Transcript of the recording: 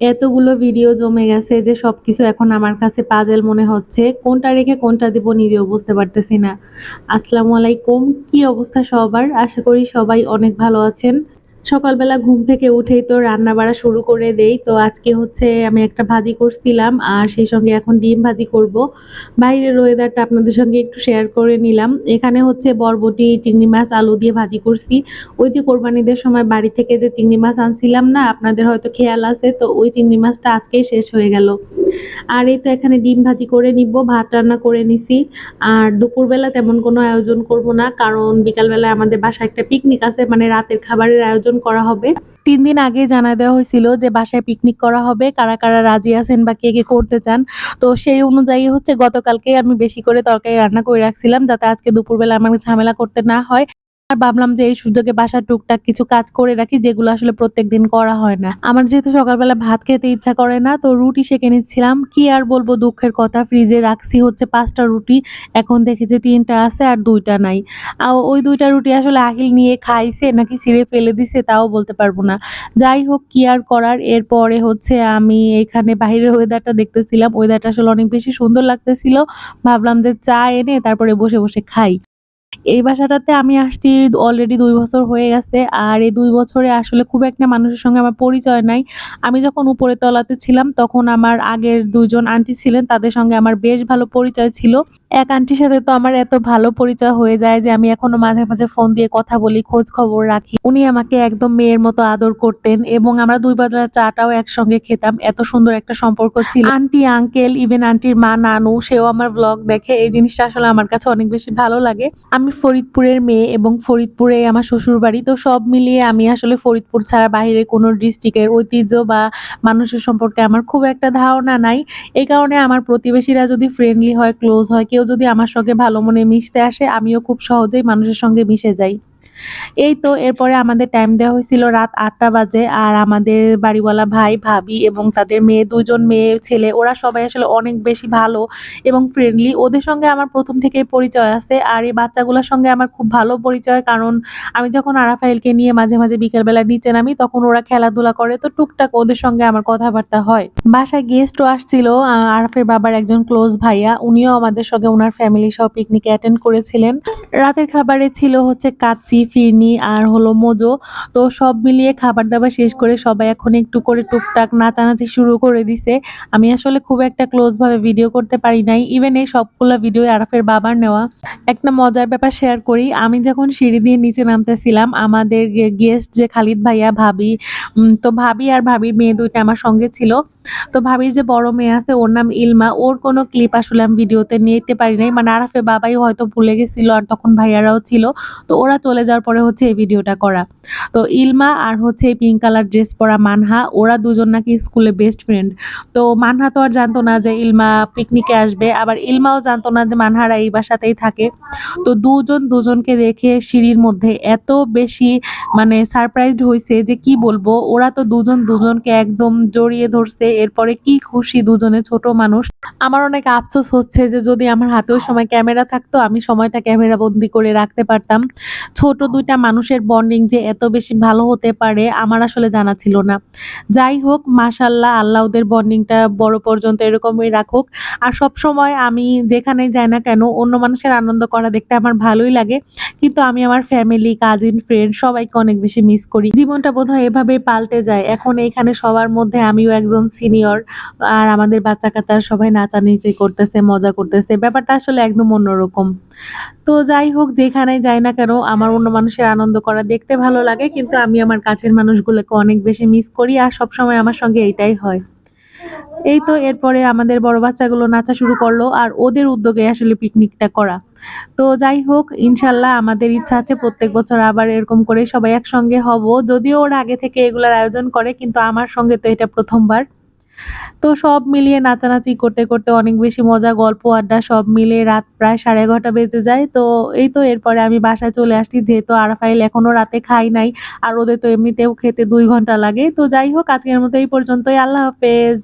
এতগুলো ভিডিও জমে গেছে যে সব কিছু এখন আমার কাছে পাজেল মনে হচ্ছে, কোনটা রেখে কোনটা দিব নিজেও বুঝতে পারতেছি না। আসসালামু আলাইকুম, কি অবস্থা সবার? আশা করি সবাই অনেক ভালো আছেন। সকালবেলা ঘুম থেকে উঠেই তো রান্না বাড়া শুরু করে দেই। তো আজকে হচ্ছে আমি একটা ভাজি করছিলাম আর সেই সঙ্গে এখন ডিম ভাজি করব। বাইরের ওয়েদারটা আপনাদের সঙ্গে একটু শেয়ার করে নিলাম। এখানে হচ্ছে বরবটি, চিংড়ি মাছ, আলু দিয়ে ভাজি করছি। ওই যে কোরবানিদের সময় বাড়ি থেকে যে চিংড়ি মাছ আনছিলাম না, আপনাদের হয়তো খেয়াল আছে, তো ওই চিংড়ি মাছটা আজকেই শেষ হয়ে গেল। আর এই তো এখানে ডিম ভাজি করে নিব, ভাত রান্না করে নিছি। আর দুপুরবেলা তেমন কোনো আয়োজন করব না, কারণ বিকালবেলা আমাদের বাসায় একটা পিকনিক আছে মানে রাতের খাবারের আয়োজন করা হবে। তিন দিন আগে জানা দেওয়া হয়েছিল যে বাসায় পিকনিক করা হবে, কারা কারা রাজি আছেন বা কে কে করতে চান। তো সেই অনুযায়ী হচ্ছে গতকালকে আমি বেশি করে তরকারি রান্না করে রাখছিলাম যাতে আজকে দুপুরবেলা আমার ঝামেলা করতে না হয়। আর ভাবলাম যে এই সুযোগে বাসার টুকটাক কিছু কাজ করে রাখি, যেগুলো আসলে প্রত্যেক দিন করা হয় না। আমার যেহেতু সকালবেলা ভাত খেতে ইচ্ছা করে না, তো রুটি সেঁকে নিচ্ছিলাম। কি আর বলব, দুঃখের কথা, ফ্রিজে রাখছি হচ্ছে পাঁচটা রুটি। এখন দেখি যে তিনটা আছে আর দুইটা নাই। আর ওই দুইটা রুটি আসলে আহিল নিয়ে খাইছে, নাকি ছিঁড়ে ফেলে দিছে তাও বলতে পারব না। যাই হোক, কি আর করার? এরপরে হচ্ছে আমি এখানে বাইরের ওয়েদারটা দেখতেছিলাম। ওয়েদারটা আসলে অনেক বেশি সুন্দর লাগতেছিল। ভাবলাম যে চা এনে তারপরে বসে বসে খাই। এই বাসাটাতে আমি আসছি অলরেডি দুই বছর হয়ে গেছে, আর এই দুই বছরে আসলে খুব একটা মানুষের সঙ্গে আমার পরিচয় নাই। আমি যখন উপরে তলাতে ছিলাম, তখন আমার আগের দুজন আন্টি ছিলেন, তাদের সঙ্গে আমার বেশ ভালো পরিচয় ছিল। এক আন্টির সাথে তো আমার এত ভালো পরিচয় হয়ে যায় যে আমি এখনও মাঝে মাঝে ফোন দিয়ে কথা বলি, খোঁজ খবর রাখি। উনি আমাকে একদম মেয়ের মতো আদর করতেন এবং আমরা দুই বেলা চাটাও একসঙ্গে খেতাম। এত সুন্দর একটা সম্পর্ক ছিল। আন্টি, আঙ্কেল ইভেন আন্টির মা, নানু, সেও আমার ব্লগ দেখে এই জিনিসটা আসলে আমার কাছে অনেক বেশি ভালো লাগে। আমি ফরিদপুরের মেয়ে এবং ফরিদপুরে আমার শ্বশুর বাড়ি তো সব মিলিয়ে আমি আসলে ফরিদপুর ছাড়া বাইরে কোনো ডিস্ট্রিক্টের ঐতিহ্য বা মানুষের সম্পর্কে আমার খুব একটা ধারণা নাই। এই কারণে আমার প্রতিবেশীরা যদি ফ্রেন্ডলি হয় ক্লোজ হয়, কেউ যদি আমার সঙ্গে ভালো মনে মিশতে আসে আমিও খুব সহজেই মানুষের সঙ্গে মিশে যাই। এই তো এরপরে আমাদের টাইম দেওয়া হয়েছিল রাত আটটা বাজে আর আমাদের বাড়িওয়ালা ভাই, ভাবি এবং তাদের মেয়ে দুজন মেয়ে, ছেলে, ওরা সবাই আসলে অনেক বেশি ভালো এবং ফ্রেন্ডলি ওদের সঙ্গে আমার প্রথম থেকেই পরিচয় আছে আর এই বাচ্চাগুলোর সঙ্গে আমার খুব ভালো পরিচয় কারণ আমি যখন আরাফাইলকে নিয়ে মাঝে মাঝে বিকেলবেলা নিচে নামি তখন ওরা খেলাধুলা করে। তো টুকটাক ওদের সঙ্গে আমার কথাবার্তা হয়। বাসায় গেস্টও আসছিল আরাফের বাবার একজন ক্লোজ ভাইয়া। উনিও আমাদের সঙ্গে ওনার ফ্যামিলি সহ পিকনিকে অ্যাটেন্ড করেছিলেন। রাতের খাবারে ছিল হচ্ছে কাচ্চি ফিরনি আর হলো মোজো তো সব মিলিয়ে খাবার দাবার শেষ করে সবাই এখন একটু করে টুকটাক নাচানাচি শুরু করে দিছে। আমি আসলে খুব একটা ক্লোজ ভাবে ভিডিও করতে পারি নাই। ইভেন এই সবগুলো ভিডিও আরাফের বাবার নেওয়া। একটা মজার ব্যাপার শেয়ার করি। আমি যখন সিঁড়ি দিয়ে নিচে নামতেছিলাম, আমাদের গেস্ট যে খালিদ ভাইয়া, ভাবি তো ভাবি আর ভাবির মেয়ে দুইটা আমার সঙ্গে ছিল। তো ভাবির যে বড় মেয়ে আছে, ওর নাম ইলমা। ওর কোনো ক্লিপ আসলে আমি ভিডিওতে নিতে পারি নাই। মানে আরাফে বাবাই হয়তো ভুলে গেছিল আর তখন ভাইয়ারাও ছিল। তো ওরা চলে যাওয়ার পরে হচ্ছে এই ভিডিওটা করা। তো ইলমা আর হচ্ছে এই পিঙ্ক কালার ড্রেস পরা মানহা, ওরা দুজন নাকি স্কুলে বেস্ট ফ্রেন্ড তো মানহা তো আর জানতো না যে ইলমা পিকনিকে আসবে, আবার ইলমাও জানতো না যে মানহারা এই বাসাতেই থাকে। তো দুজন দুজনকে দেখে সিঁড়ির মধ্যে এত বেশি মানে সারপ্রাইজড হয়েছে যে কি বলব, ওরা তো দুজন দুজনকে একদম জড়িয়ে ধরছে, এরপরে কি খুশি দুজনে ছোট মানুষ। আমার অনেক আফসোস হচ্ছে যে যদি আমার হাতেও সময় ক্যামেরা থাকতো আমি সময়টা ক্যামেরা বন্দি করে রাখতে পারতাম। ছোট দুইটা মানুষের বন্ডিং যে এত বেশি ভালো হতে পারে আমার আসলে জানা ছিল না। যাই হোক মাশাল্লাহ আল্লাহ ওদের বন্ডিংটা বড় পর্যন্ত এরকমই রাখুক। আর সব সময় আমি যেখানেই যাই না কেন অন্য মানুষের আনন্দ করা দেখতে আমার ভালোই লাগে। কিন্তু আমি আমার ফ্যামিলি কাজিন ফ্রেন্ড সবাইকে অনেক বেশি মিস করি। জীবনটা বোধহয় এভাবেই পাল্টে যায়। এখন এইখানে সবার মধ্যে আমিও একজন সিনিয়র আর আমাদের বাচ্চা কাচ্চারা সবাই নাচানাচি করতেছে, মজা করতেছে, ব্যাপারটা আসলে একদম অন্যরকম। তো যাই হোক, যেখানেই যাই না কেন, আমার অন্য মানুষের আনন্দ করা দেখতে ভালো লাগে, কিন্তু আমি আমার কাছের মানুষগুলোকে অনেক বেশি মিস করি আর সবসময় আমার সঙ্গে এইটাই হয়। এই তো এরপরে আমাদের বড় বাচ্চাগুলো নাচা শুরু করল আর ওদের উদ্যোগে আসলে পিকনিকটা করা। তো যাই হোক, ইনশাল্লাহ আমাদের ইচ্ছা আছে প্রত্যেক বছর আবার এরকম করে সবাই একসঙ্গে হব। যদিও ওরা আগে থেকে এগুলার আয়োজন করে, কিন্তু আমার সঙ্গে তো এটা প্রথমবার। তো সব মিলিয়ে নাচানাচি করতে করতে অনেক বেশি মজা, গল্প, আড্ডা সব মিলে রাত প্রায় সাড়ে এগারোটা বেজে যায়। তো এই তো এরপরে আমি বাসায় চলে আসছি, যেহেতু আরাফাইল এখনও রাতে খাই নাই আর ওদের তো এমনিতেও খেতে দুই ঘণ্টা লাগে। তো যাই হোক, আজকের মতো এই পর্যন্তই। আল্লাহ হাফেজ।